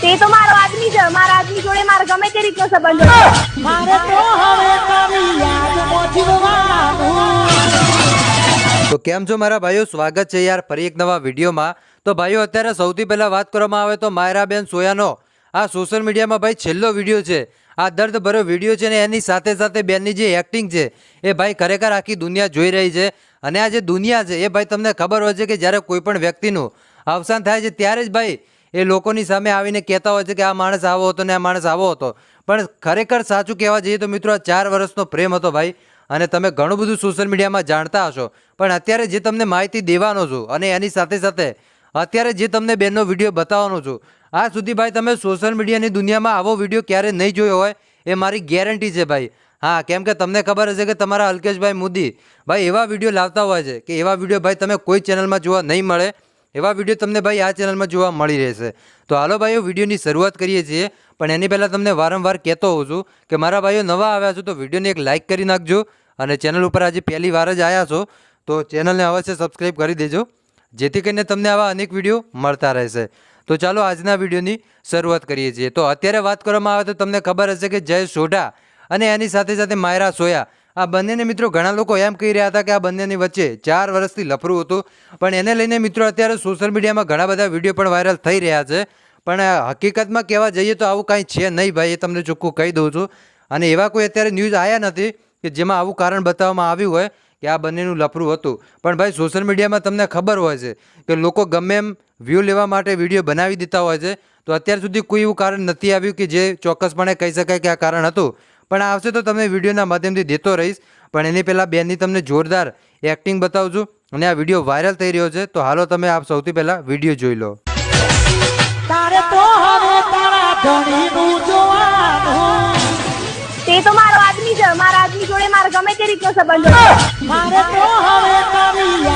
તે તો મારો આદમી છે. મારા આદમી જોડે મારે ગમે તે રીતનો સંબંધ હોય. મારે તો હવે તારી યાદમાં જીવવાનું તો કેમ છો મારા ભાઈઓ? સ્વાગત છે યાર ફરી એક નવા વિડીયોમાં. તો ભાઈઓ અત્યારે સૌથી પહેલાં વાત કરવામાં આવે તો માયરાબેન સોયાનો. આ સોશિયલ મીડિયામાં ભાઈ છેલ્લો વીડિયો છે. આ દર્દ ભર્યો વીડિયો છે ને એની સાથે સાથે બેનની જે એક્ટિંગ છે એ ભાઈ ખરેખર આખી દુનિયા જોઈ રહી છે. અને આ જે દુનિયા છે એ ભાઈ તમને ખબર હોય છે કે જ્યારે કોઈ પણ વ્યક્તિનું અવસાન થાય છે ત્યારે જ ભાઈ એ લોકોની સામે આવીને કહેતા હોય છે કે આ માણસ આવો હતો ને આ માણસ આવો હતો. પણ ખરેખર સાચું કહેવા જઈએ તો મિત્રો, આ ચાર વર્ષનો પ્રેમ હતો ભાઈ, અને તમે ઘણું બધું સોશિયલ મીડિયામાં જાણતા હશો. પણ અત્યારે જે તમને માહિતી દેવાનો છું, અને એની સાથે સાથે અત્યારે જે તમને બેનનો વીડિયો બતાવવાનો છું, આ સુધી ભાઈ તમે સોશિયલ મીડિયાની દુનિયામાં આવો વીડિયો ક્યારે નહીં જોયો હોય, એ મારી ગેરંટી છે ભાઈ. હા, કેમ કે તમને ખબર હશે કે તમારા અલ્કેશભાઈ મોદી, ભાઈ એવા વીડિયો લાવતા હોય છે કે એવા વીડિયો ભાઈ તમે કોઈ ચેનલમાં જોવા નહીં મળે. એવા વીડિયો તમને ભાઈ આ ચેનલમાં જોવા મળી રહેશે. તો હાલો ભાઈઓ વિડીયોની શરૂઆત કરીએ છીએ, પણ એની પહેલાં તમને વારંવાર કહેતો હોઉં છું કે મારા ભાઈઓ નવા આવ્યા છો તો વિડીયોને એક લાઇક કરી નાખજો અને ચેનલ ઉપર આજે પહેલી વાર જ આવ્યા છો, તો ચેનલને અવશ્ય સબસ્ક્રાઈબ કરી દેજો, જેથી કરીને તમને આવા અનેક વીડિયો મળતા રહેશે. તો ચાલો આજના વિડીયોની શરૂઆત કરીએ છીએ. તો અત્યારે વાત કરવામાં આવે તો તમને ખબર હશે કે જય સોઢા અને એની સાથે સાથે માયરા સોયા આ બંનેને મિત્રો ઘણા લોકો એમ કહી રહ્યા હતા કે આ બંનેની વચ્ચે ચાર વર્ષથી લફરું હતું. પણ એને લઈને મિત્રો અત્યારે સોશિયલ મીડિયામાં ઘણા બધા વીડિયો પણ વાયરલ થઈ રહ્યા છે. પણ હકીકતમાં કહેવા જઈએ તો આવું કાંઈ છે નહીં ભાઈ, એ તમને ચોખ્ખું કહી દઉં છું. અને એવા કોઈ અત્યારે ન્યૂઝ આવ્યા નથી કે જેમાં આવું કારણ બતાવવામાં આવ્યું હોય કે આ બંનેનું લફરું હતું. પણ ભાઈ સોશિયલ મીડિયામાં તમને ખબર હોય છે કે લોકો ગમે એમ વ્યૂ લેવા માટે વીડિયો બનાવી દેતા હોય છે. તો અત્યાર સુધી કોઈ એવું કારણ નથી આવ્યું કે જે ચોક્કસપણે કહી શકાય કે આ કારણ હતું. પણ આવશે તો તમને વિડીયોના માધ્યમથી દેતો રહીશ. પણ એની પહેલાં બેનની તમને જોરદાર એક્ટિંગ બતાવું છું અને આ વીડિયો વાયરલ થઈ રહ્યો છે તો હાલો તમે આપ સૌથી પહેલાં વીડિયો જોઈ લો. તારે તો હવે તારા ધણીનું જોવાનું. તે તો મારો આદમી છે મારા આદમી જોડે મારે ગમે તે રીતનો સંબંધ મારે તો હવે તારી